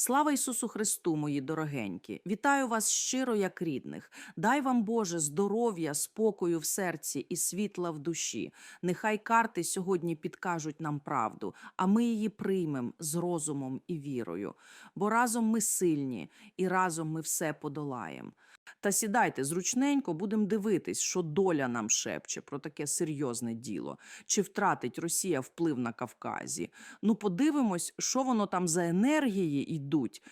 Слава Ісусу Христу, мої дорогенькі! Вітаю вас щиро, як рідних. Дай вам, Боже, здоров'я, спокою в серці і світла в душі. Нехай карти сьогодні підкажуть нам правду, а ми її приймемо з розумом і вірою. Бо разом ми сильні і разом ми все подолаємо. Та сідайте зручненько, будемо дивитись, що доля нам шепче про таке серйозне діло. Чи втратить Росія вплив на Кавказі? Ну, подивимось, що воно там за енергії йдуть.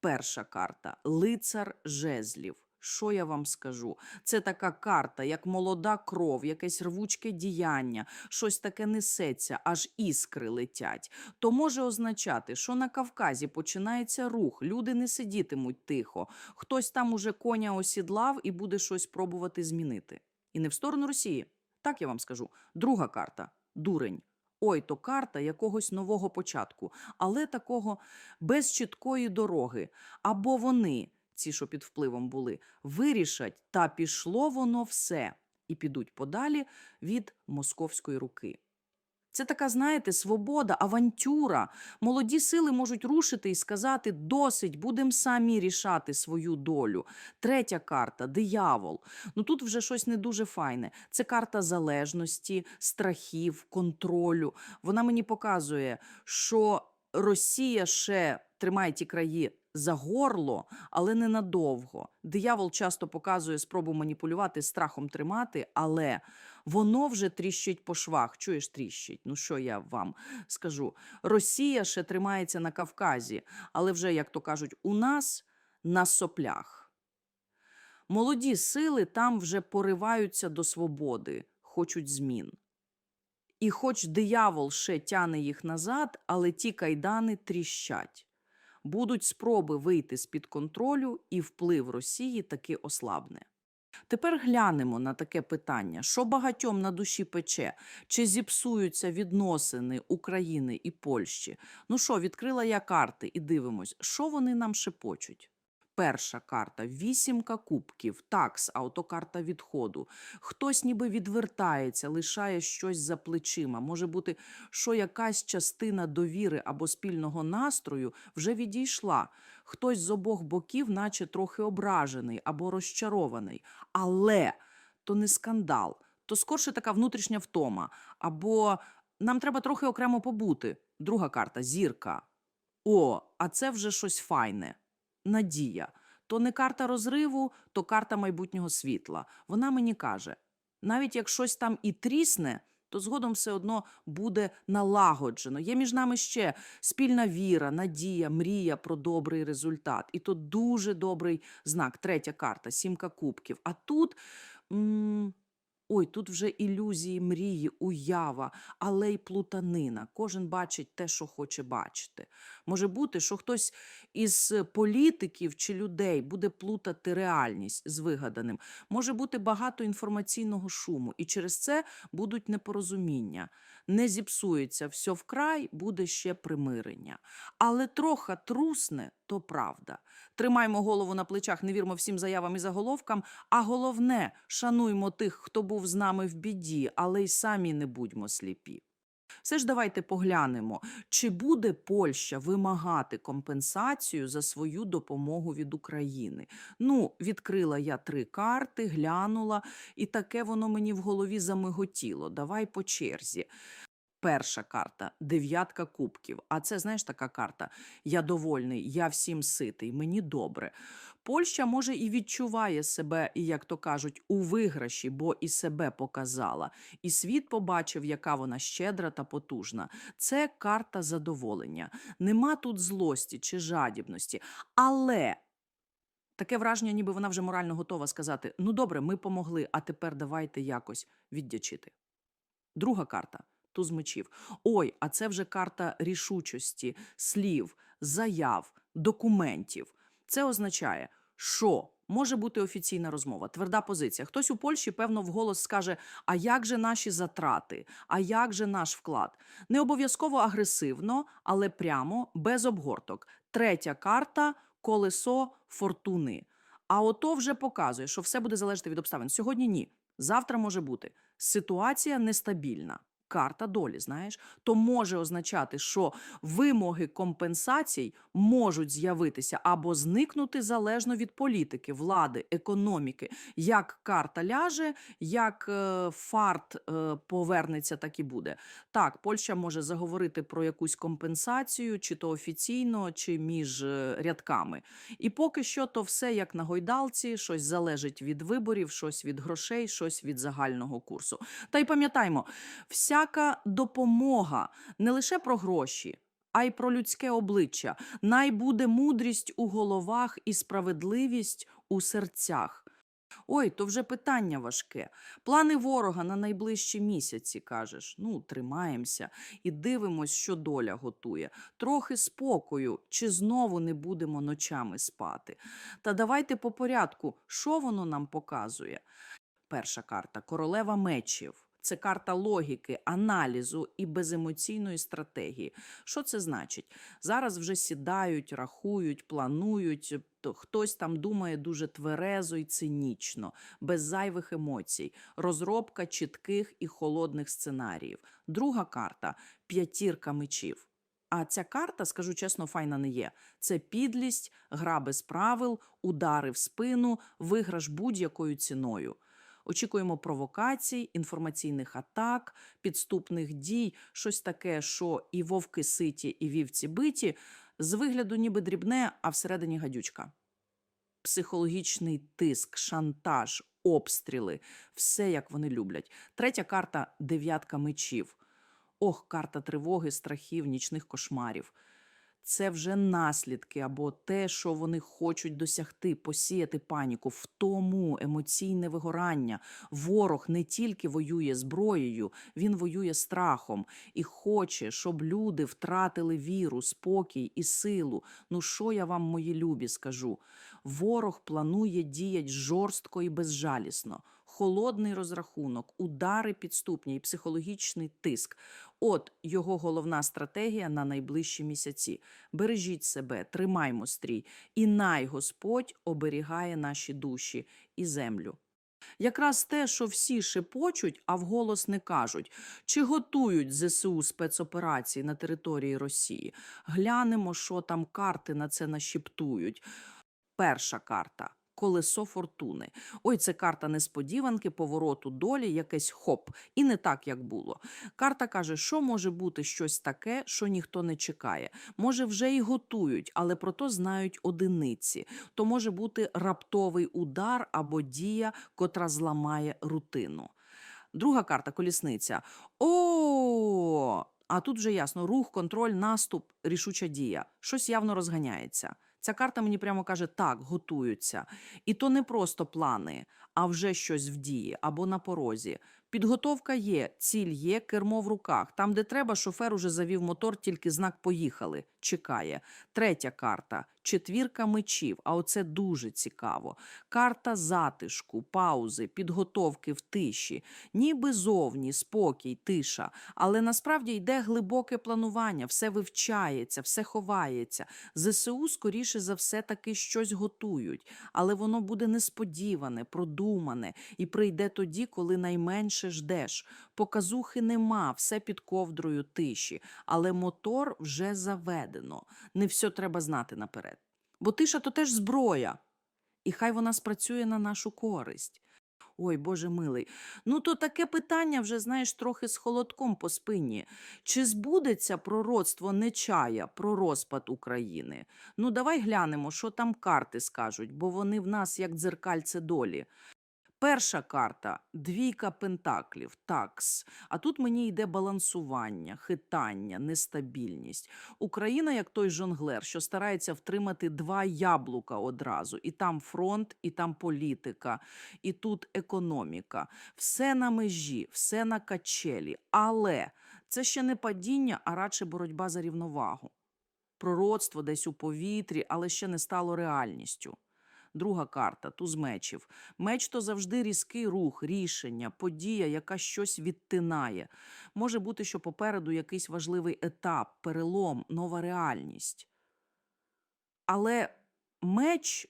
Перша карта лицар жезлів. Що я вам скажу? Це така карта, як молода кров, якесь рвучке діяння, щось таке несеться, аж іскри летять. То може означати, що на Кавказі починається рух, люди не сидітимуть тихо, хтось там уже коня осідлав і буде щось пробувати змінити. І не в сторону Росії. Так я вам скажу. Друга карта дурень. Ой, то карта якогось нового початку, але такого без чіткої дороги. Або вони, ці, що під впливом були, вирішать, та пішло воно все, і підуть подалі від московської руки. Це така, знаєте, свобода, авантюра. Молоді сили можуть рушити і сказати: досить, будемо самі рішати свою долю. Третя карта диявол. Ну тут вже щось не дуже файне. Це карта залежності, страхів, контролю. Вона мені показує, що Росія ще тримає ті краї за горло, але ненадовго. Диявол часто показує спробу маніпулювати, страхом тримати, але воно вже тріщить по швах. Чуєш, тріщить. Ну що я вам скажу? Росія ще тримається на Кавказі, але вже, як то кажуть, у нас на соплях. Молоді сили там вже пориваються до свободи, хочуть змін. І хоч диявол ще тяне їх назад, але ті кайдани тріщать. Будуть спроби вийти з-під контролю, і вплив Росії таки ослабне. Тепер глянемо на таке питання: що багатьом на душі пече, чи зіпсуються відносини України і Польщі? Ну що, відкрила я карти і дивимось, що вони нам шепочуть. Перша карта вісімка кубків, такс, автокарта відходу. Хтось ніби відвертається, лишає щось за плечима. Може бути, що якась частина довіри або спільного настрою вже відійшла. Хтось з обох боків, наче трохи ображений або розчарований. Але то не скандал, то скорше така внутрішня втома. Або нам треба трохи окремо побути. Друга карта зірка. О, а це вже щось файне. Надія. То не карта розриву, то карта майбутнього світла. Вона мені каже: навіть як щось там і трісне, то згодом все одно буде налагоджено. Є між нами ще спільна віра, надія, мрія про добрий результат. І то дуже добрий знак. Третя карта сімка кубків. А тут. м Ой, тут вже ілюзії, мрії, уява, але й плутанина. Кожен бачить те, що хоче бачити. Може бути, що хтось із політиків чи людей буде плутати реальність з вигаданим. Може бути багато інформаційного шуму, і через це будуть непорозуміння. Не зіпсується все вкрай, буде ще примирення. Але трохи трусне то правда. Тримаймо голову на плечах, не вірмо всім заявам і заголовкам. А головне, шануймо тих, хто був з нами в біді, але й самі не будьмо сліпі. Все ж давайте поглянемо, чи буде Польща вимагати компенсацію за свою допомогу від України. Ну, відкрила я три карти, глянула, і таке воно мені в голові замиготіло. Давай по черзі. Перша карта дев'ятка кубків. А це знаєш така карта. Я довольний, я всім ситий, мені добре. Польща може і відчуває себе, і як то кажуть, у виграші, бо і себе показала. І світ побачив, яка вона щедра та потужна. Це карта задоволення. Нема тут злості чи жадібності. Але таке враження, ніби вона вже морально готова сказати: ну добре, ми помогли, а тепер давайте якось віддячити. Друга карта туз мечів. Ой, а це вже карта рішучості, слів, заяв, документів. Це означає, що може бути офіційна розмова, тверда позиція. Хтось у Польщі, певно, вголос скаже: а як же наші затрати, а як же наш вклад? Не обов'язково агресивно, але прямо без обгорток. Третя карта колесо фортуни. А ото вже показує, що все буде залежати від обставин. Сьогодні ні. Завтра може бути. Ситуація нестабільна. Карта долі, знаєш, то може означати, що вимоги компенсацій можуть з'явитися або зникнути залежно від політики, влади, економіки. Як карта ляже, як е, фарт е, повернеться, так і буде. Так, Польща може заговорити про якусь компенсацію, чи то офіційно, чи між е, рядками. І поки що то все як на гойдалці, щось залежить від виборів, щось від грошей, щось від загального курсу. Та й пам'ятаймо, всяка допомога не лише про гроші. А й про людське обличчя. Най буде мудрість у головах і справедливість у серцях. Ой, то вже питання важке. Плани ворога на найближчі місяці, кажеш. Ну, тримаємося і дивимось, що доля готує. Трохи спокою, чи знову не будемо ночами спати. Та давайте по порядку, що воно нам показує? Перша карта королева мечів. Це карта логіки, аналізу і беземоційної стратегії. Що це значить? Зараз вже сідають, рахують, планують. Хтось там думає дуже тверезо і цинічно, без зайвих емоцій, розробка чітких і холодних сценаріїв. Друга карта п'ятірка мечів. А ця карта, скажу чесно, файна не є. Це підлість, гра без правил, удари в спину, виграш будь-якою ціною. Очікуємо провокацій, інформаційних атак, підступних дій, щось таке, що і вовки ситі, і вівці биті, з вигляду ніби дрібне, а всередині гадючка. Психологічний тиск, шантаж, обстріли все як вони люблять. Третя карта дев'ятка мечів. Ох, карта тривоги, страхів, нічних кошмарів. Це вже наслідки або те, що вони хочуть досягти, посіяти паніку, в тому емоційне вигорання. Ворог не тільки воює зброєю, він воює страхом і хоче, щоб люди втратили віру, спокій і силу. Ну що я вам, мої любі, скажу? Ворог планує діять жорстко і безжалісно. Холодний розрахунок, удари підступні і психологічний тиск. От його головна стратегія на найближчі місяці. Бережіть себе, тримаймо стрій, і най Господь оберігає наші душі і землю. Якраз те, що всі шепочуть, а вголос не кажуть, чи готують ЗСУ спецоперації на території Росії. Глянемо, що там карти на це нашіптують. Перша карта. Колесо фортуни. Ой, це карта несподіванки, повороту долі, якесь хоп, і не так, як було. Карта каже, що може бути щось таке, що ніхто не чекає. Може, вже і готують, але про то знають одиниці. То може бути раптовий удар або дія, котра зламає рутину. Друга карта колісниця. О, а тут вже ясно: рух, контроль, наступ, рішуча дія. Щось явно розганяється. Ця карта мені прямо каже: так, готуються. І то не просто плани, а вже щось в дії або на порозі. Підготовка є, ціль є, кермо в руках. Там, де треба, шофер уже завів мотор, тільки знак поїхали. Чекає. Третя карта четвірка мечів. А оце дуже цікаво. Карта затишку, паузи, підготовки в тиші, ніби зовні, спокій, тиша. Але насправді йде глибоке планування, все вивчається, все ховається. ЗСУ, скоріше за все, таки щось готують, але воно буде несподіване, продумане і прийде тоді, коли найменше ждеш. Показухи нема, все під ковдрою тиші, але мотор вже заведено. Не все треба знати наперед. Бо тиша то теж зброя, і хай вона спрацює на нашу користь. Ой, Боже милий, ну то таке питання вже, знаєш, трохи з холодком по спині. Чи збудеться пророцтво Нечая про розпад України? Ну, давай глянемо, що там карти скажуть, бо вони в нас як дзеркальце долі. Перша карта двійка пентаклів, такс. А тут мені йде балансування, хитання, нестабільність. Україна, як той жонглер, що старається втримати два яблука одразу. І там фронт, і там політика, і тут економіка. Все на межі, все на качелі. Але це ще не падіння, а радше боротьба за рівновагу. Пророцтво десь у повітрі, але ще не стало реальністю. Друга карта туз мечів. Меч то завжди різкий рух, рішення, подія, яка щось відтинає. Може бути, що попереду якийсь важливий етап, перелом, нова реальність. Але меч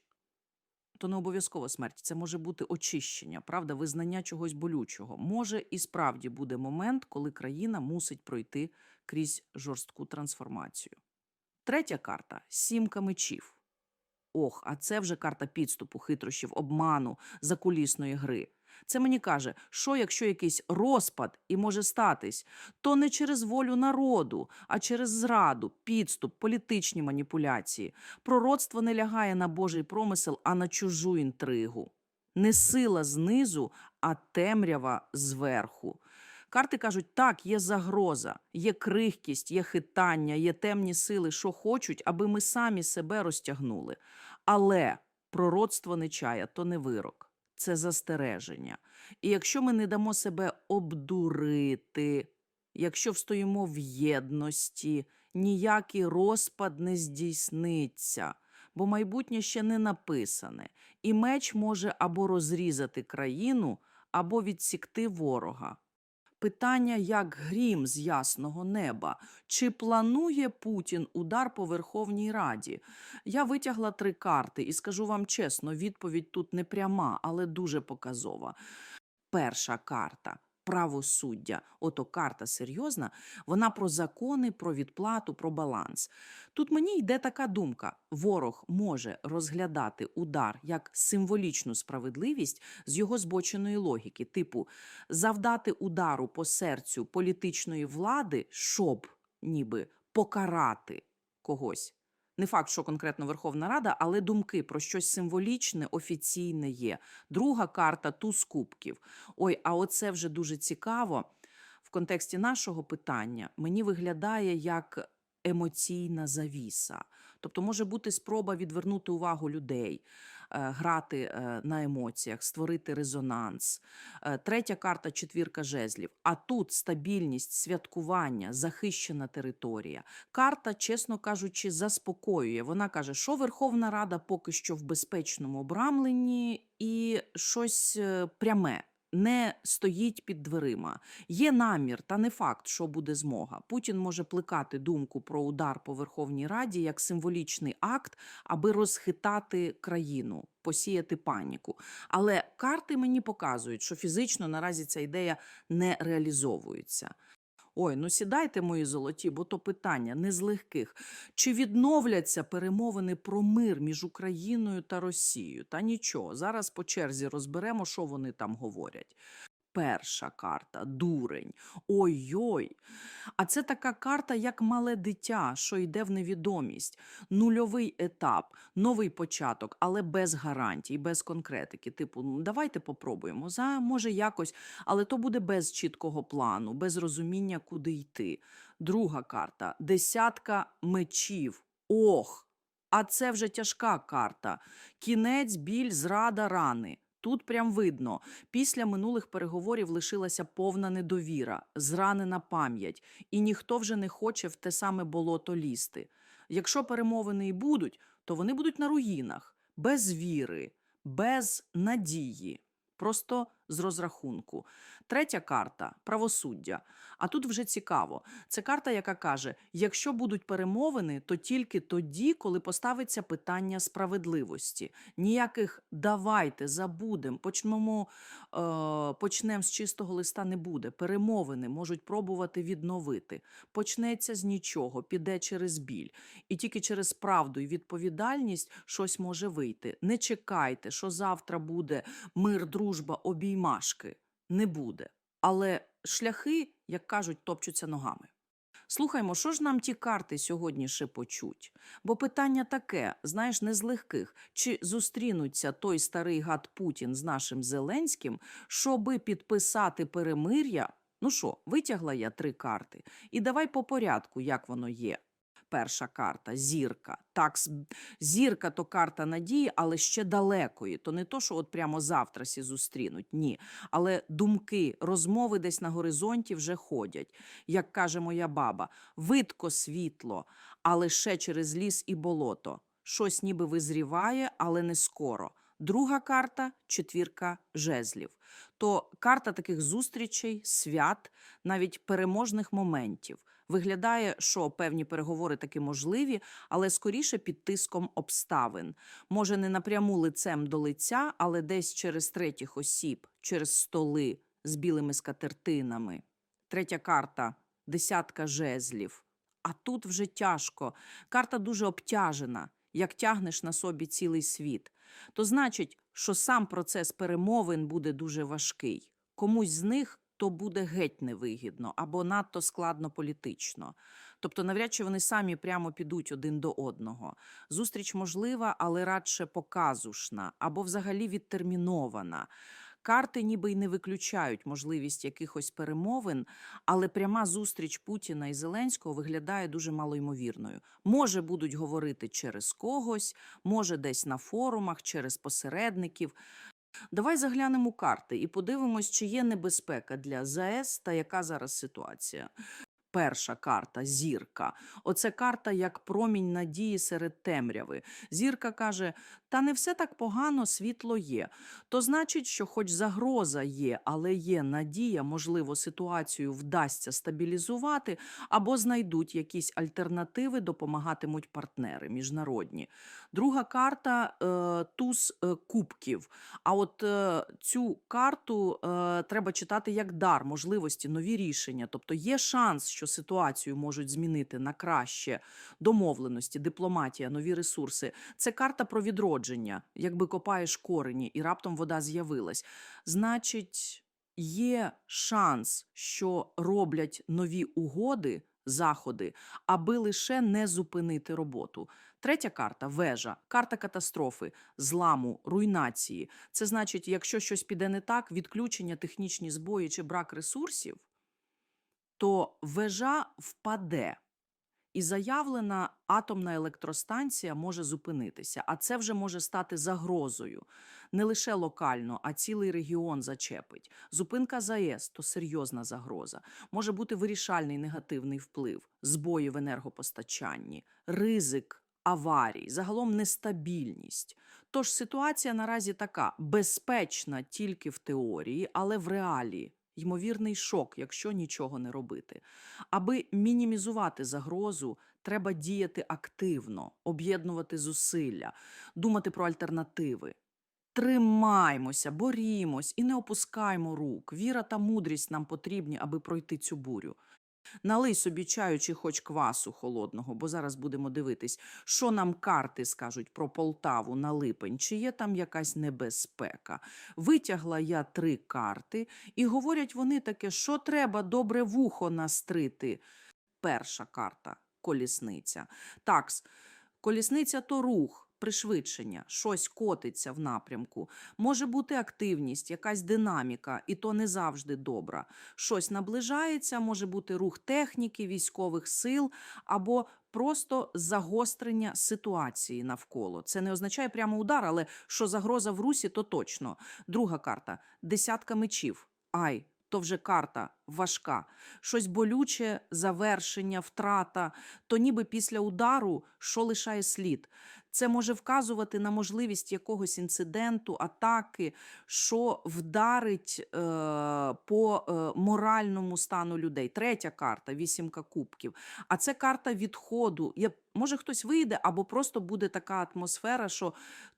то не обов'язково смерть. Це може бути очищення, правда, визнання чогось болючого. Може і справді буде момент, коли країна мусить пройти крізь жорстку трансформацію. Третя карта сімка мечів. Ох, а це вже карта підступу, хитрощів, обману, закулісної гри. Це мені каже, що якщо якийсь розпад і може статись, то не через волю народу, а через зраду, підступ, політичні маніпуляції. Пророцтво не лягає на Божий промисел, а на чужу інтригу. Не сила знизу, а темрява зверху. Карти кажуть, так, є загроза, є крихкість, є хитання, є темні сили, що хочуть, аби ми самі себе розтягнули. Але пророцтво не чая, то не вирок, це застереження. І якщо ми не дамо себе обдурити, якщо встоїмо в єдності, ніякий розпад не здійсниться, бо майбутнє ще не написане, і меч може або розрізати країну, або відсікти ворога. Питання як грім з ясного неба. Чи планує Путін удар по Верховній Раді? Я витягла три карти і скажу вам чесно, відповідь тут не пряма, але дуже показова. Перша карта правосуддя. Ото карта серйозна, вона про закони, про відплату, про баланс. Тут мені йде така думка: ворог може розглядати удар як символічну справедливість з його збоченої логіки, типу завдати удару по серцю політичної влади, щоб ніби покарати когось. Не факт, що конкретно Верховна Рада, але думки про щось символічне, офіційне є. Друга карта туз кубків. Ой, а оце вже дуже цікаво. В контексті нашого питання мені виглядає як емоційна завіса. Тобто може бути спроба відвернути увагу людей, грати е, на емоціях, створити резонанс. Е, Третя карта четвірка жезлів. А тут стабільність, святкування, захищена територія. Карта, чесно кажучи, заспокоює. Вона каже, що Верховна Рада поки що в безпечному обрамленні і щось е, пряме. Не стоїть під дверима. Є намір, та не факт, що буде змога. Путін може плекати думку про удар по Верховній Раді як символічний акт, аби розхитати країну, посіяти паніку. Але карти мені показують, що фізично наразі ця ідея не реалізовується. Ой, ну сідайте, мої золоті, бо то питання не з легких. Чи відновляться перемовини про мир між Україною та Росією? Та нічого. Зараз по черзі розберемо, що вони там говорять. Перша карта дурень. Ой-ой. А це така карта, як мале дитя, що йде в невідомість. Нульовий етап, новий початок, але без гарантій, без конкретики. Типу, ну, давайте попробуємо. За може якось, але то буде без чіткого плану, без розуміння, куди йти. Друга карта десятка мечів. Ох! А це вже тяжка карта. Кінець, біль, зрада, рани. Тут прям видно, після минулих переговорів лишилася повна недовіра, зранена пам'ять, і ніхто вже не хоче в те саме болото лізти. Якщо перемовини і будуть, то вони будуть на руїнах, без віри, без надії, просто з розрахунку. Третя карта правосуддя. А тут вже цікаво. Це карта, яка каже: якщо будуть перемовини, то тільки тоді, коли поставиться питання справедливості. Ніяких давайте забудемо, почнемо е, почнемо з чистого листа не буде. Перемовини можуть пробувати відновити. Почнеться з нічого, піде через біль. І тільки через правду і відповідальність щось може вийти. Не чекайте, що завтра буде мир, дружба, обіймашки. Не буде. Але шляхи, як кажуть, топчуться ногами. Слухаймо, що ж нам ті карти сьогодні шепочуть? Бо питання таке, знаєш, не з легких. Чи зустрінуться той старий гад Путін з нашим Зеленським, щоби підписати перемир'я? Ну що, витягла я три карти. І давай по порядку, як воно є. Перша карта зірка. Так, зірка то карта надії, але ще далекої. То не то, що от прямо завтра сі зустрінуть. Ні. Але думки, розмови десь на горизонті вже ходять. Як каже моя баба, видко світло, але ще через ліс і болото. Щось ніби визріває, але не скоро. Друга карта четвірка жезлів. То карта таких зустрічей, свят, навіть переможних моментів. Виглядає, що певні переговори таки можливі, але скоріше під тиском обставин. Може, не напряму лицем до лиця, але десь через третіх осіб, через столи з білими скатертинами. Третя карта десятка жезлів. А тут вже тяжко. Карта дуже обтяжена, як тягнеш на собі цілий світ. То значить, що сам процес перемовин буде дуже важкий. Комусь з них то буде геть невигідно або надто складно політично. Тобто, навряд чи вони самі прямо підуть один до одного. Зустріч можлива, але радше показушна або взагалі відтермінована. Карти ніби й не виключають можливість якихось перемовин, але пряма зустріч Путіна і Зеленського виглядає дуже малоймовірною. Може, будуть говорити через когось, може, десь на форумах, через посередників. Давай заглянемо у карти і подивимось, чи є небезпека для ЗАЕС та яка зараз ситуація. Перша карта зірка. Оце карта як промінь надії серед темряви. Зірка каже: та не все так погано, світло є. То значить, що хоч загроза є, але є надія, можливо, ситуацію вдасться стабілізувати, або знайдуть якісь альтернативи, допомагатимуть партнери міжнародні. Друга карта е, туз е, кубків. А от е, цю карту е, треба читати як дар, можливості, нові рішення. Тобто є шанс, що ситуацію можуть змінити на краще домовленості, дипломатія, нові ресурси. Це карта про відродження, якби копаєш корені, і раптом вода з'явилась. Значить, є шанс, що роблять нові угоди. Заходи, аби лише не зупинити роботу. Третя карта вежа, карта катастрофи, зламу, руйнації. Це значить, якщо щось піде не так, відключення, технічні збої чи брак ресурсів, то вежа впаде. І заявлена атомна електростанція може зупинитися, а це вже може стати загрозою. Не лише локально, а цілий регіон зачепить. Зупинка ЗАЕС то серйозна загроза. Може бути вирішальний негативний вплив, збої в енергопостачанні, ризик аварій, загалом нестабільність. Тож ситуація наразі така безпечна тільки в теорії, але в реалії. Ймовірний шок, якщо нічого не робити. Аби мінімізувати загрозу, треба діяти активно, об'єднувати зусилля, думати про альтернативи. Тримаймося, борімось і не опускаймо рук. Віра та мудрість нам потрібні, аби пройти цю бурю. Налий собі чаю чи хоч квасу холодного, бо зараз будемо дивитись, що нам карти скажуть про Полтаву на липень, чи є там якась небезпека. Витягла я три карти, і говорять вони таке, що треба добре вухо настрити. Перша карта колісниця. Такс, колісниця то рух. Пришвидшення, щось котиться в напрямку. Може бути активність, якась динаміка, і то не завжди добра. Щось наближається, може бути рух техніки, військових сил або просто загострення ситуації навколо. Це не означає прямо удар, але що загроза в русі, то точно. Друга карта десятка мечів. Ай, то вже карта важка. Щось болюче, завершення, втрата, то ніби після удару, що лишає слід. Це може вказувати на можливість якогось інциденту, атаки, що вдарить е, по е, моральному стану людей. Третя карта вісімка кубків. А це карта відходу. Я, може, хтось вийде, або просто буде така атмосфера, що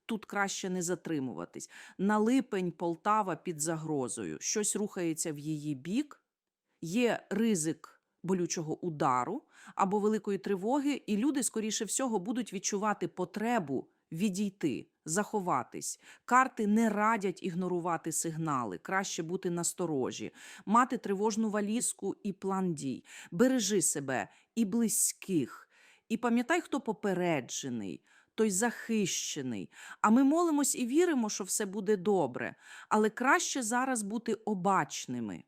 тут краще не затримуватись. На липень Полтава під загрозою. Щось рухається в її бік, є ризик болючого удару або великої тривоги, і люди, скоріше всього, будуть відчувати потребу відійти, заховатись. Карти не радять ігнорувати сигнали, краще бути насторожі, мати тривожну валізку і план дій. Бережи себе і близьких. І пам'ятай, хто попереджений. Той захищений. А ми молимось і віримо, що все буде добре. Але краще зараз бути обачними.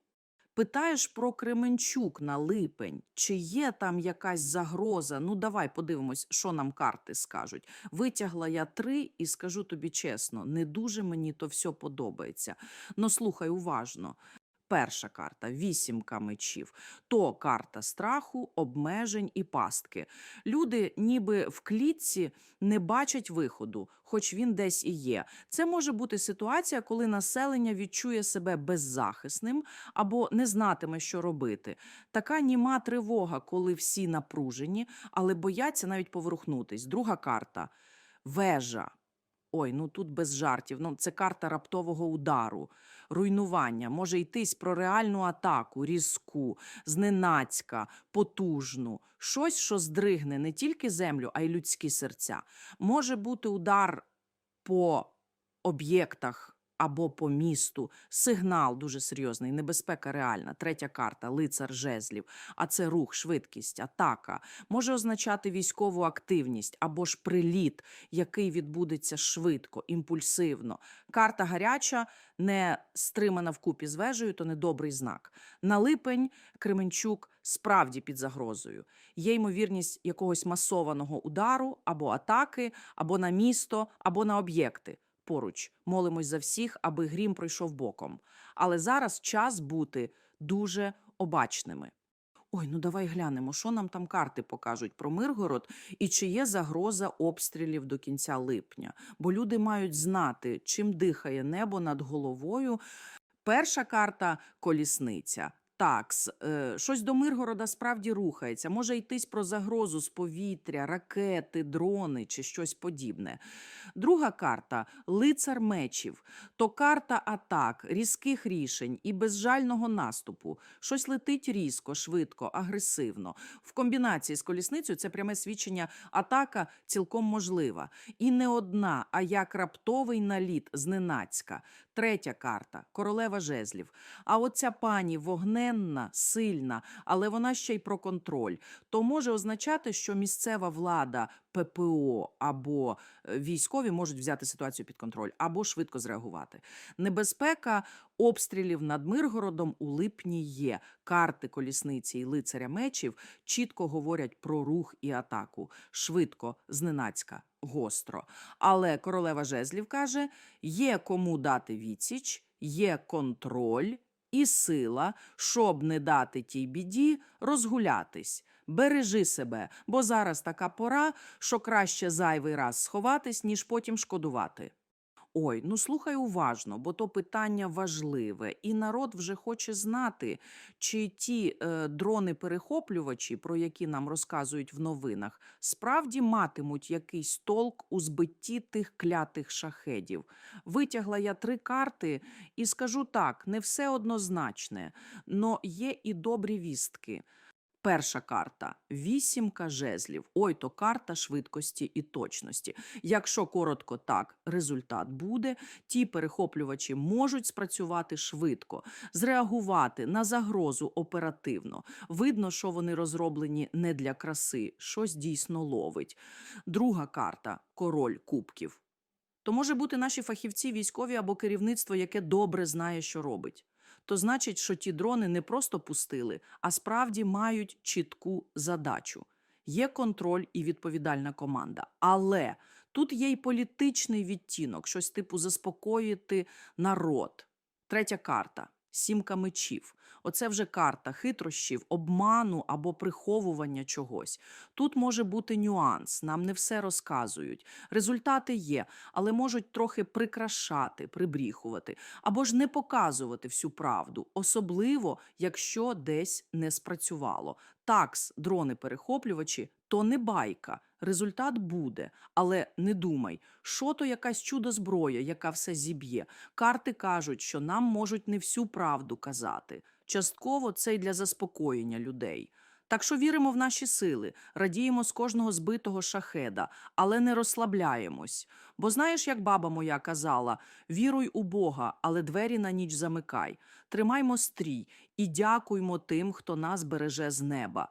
Питаєш про Кременчук на липень, чи є там якась загроза? Ну, давай подивимось, що нам карти скажуть. Витягла я три і скажу тобі чесно, не дуже мені то все подобається. Ну, слухай уважно. Перша карта вісімка мечів. То карта страху, обмежень і пастки. Люди, ніби в клітці, не бачать виходу, хоч він десь і є. Це може бути ситуація, коли населення відчує себе беззахисним або не знатиме, що робити. Така німа тривога, коли всі напружені, але бояться навіть поворухнутись. Друга карта вежа. Ой, ну тут без жартів. Ну, це карта раптового удару, руйнування. Може йтись про реальну атаку, різку, зненацька, потужну. Щось, що здригне не тільки землю, а й людські серця. Може бути удар по об'єктах або по місту. Сигнал дуже серйозний, небезпека реальна. Третя карта лицар жезлів. А це рух, швидкість, атака. Може означати військову активність або ж приліт, який відбудеться швидко, імпульсивно. Карта гаряча, не стримана вкупі з вежею, то недобрий знак. На липень Кременчук справді під загрозою. Є ймовірність якогось масованого удару або атаки, або на місто, або на об'єкти. Поруч молимось за всіх, аби грім пройшов боком. Але зараз час бути дуже обачними. Ой, ну давай глянемо, що нам там карти покажуть про Миргород і чи є загроза обстрілів до кінця липня. Бо люди мають знати, чим дихає небо над головою. Перша карта колісниця. Такс, е, щось до Миргорода справді рухається. Може йтись про загрозу з повітря, ракети, дрони чи щось подібне. Друга карта лицар мечів. То карта атак, різких рішень і безжального наступу. Щось летить різко, швидко, агресивно. В комбінації з колісницею це пряме свідчення атака цілком можлива. І не одна, а як раптовий наліт зненацька. Третя карта королева жезлів. А оця пані вогненна, сильна, але вона ще й про контроль. То може означати, що місцева влада, ППО або е, військові можуть взяти ситуацію під контроль або швидко зреагувати. Небезпека обстрілів над Миргородом у липні є. Карти колісниці і лицаря мечів чітко говорять про рух і атаку. Швидко, зненацька, гостро. Але королева жезлів каже: є кому дати відсіч, є контроль. І сила, щоб не дати тій біді розгулятись. Бережи себе, бо зараз така пора, що краще зайвий раз сховатись, ніж потім шкодувати. Ой, ну слухай уважно, бо то питання важливе, і народ вже хоче знати, чи ті е, дрони-перехоплювачі, про які нам розказують в новинах, справді матимуть якийсь толк у збитті тих клятих шахедів. Витягла я три карти і скажу так: не все однозначне, но є і добрі вістки. Перша карта вісімка жезлів. Ой, то карта швидкості і точності. Якщо коротко так, результат буде. Ті перехоплювачі можуть спрацювати швидко, зреагувати на загрозу оперативно. Видно, що вони розроблені не для краси, щось дійсно ловить. Друга карта король кубків. То може бути наші фахівці, військові або керівництво, яке добре знає, що робить то значить, що ті дрони не просто пустили, а справді мають чітку задачу. Є контроль і відповідальна команда. Але тут є й політичний відтінок, щось типу заспокоїти народ. Третя карта сімка мечів. Оце вже карта хитрощів, обману або приховування чогось. Тут може бути нюанс, нам не все розказують. Результати є, але можуть трохи прикрашати, прибріхувати або ж не показувати всю правду, особливо якщо десь не спрацювало. Такс, дрони-перехоплювачі то не байка. Результат буде, але не думай, що то якась чудо зброя, яка все зіб'є. Карти кажуть, що нам можуть не всю правду казати. Частково це й для заспокоєння людей. Так що віримо в наші сили, радіємо з кожного збитого шахеда, але не розслабляємось. Бо знаєш, як баба моя казала: віруй у Бога, але двері на ніч замикай. Тримаймо стрій і дякуймо тим, хто нас береже з неба.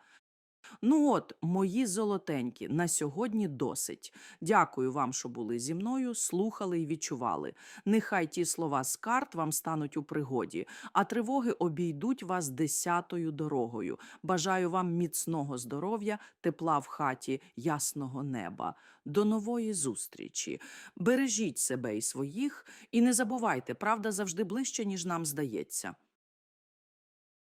Ну от, мої золотенькі, на сьогодні досить. Дякую вам, що були зі мною, слухали і відчували. Нехай ті слова з карт вам стануть у пригоді, а тривоги обійдуть вас десятою дорогою. Бажаю вам міцного здоров'я, тепла в хаті, ясного неба. До нової зустрічі. Бережіть себе і своїх, і не забувайте, правда завжди ближче, ніж нам здається.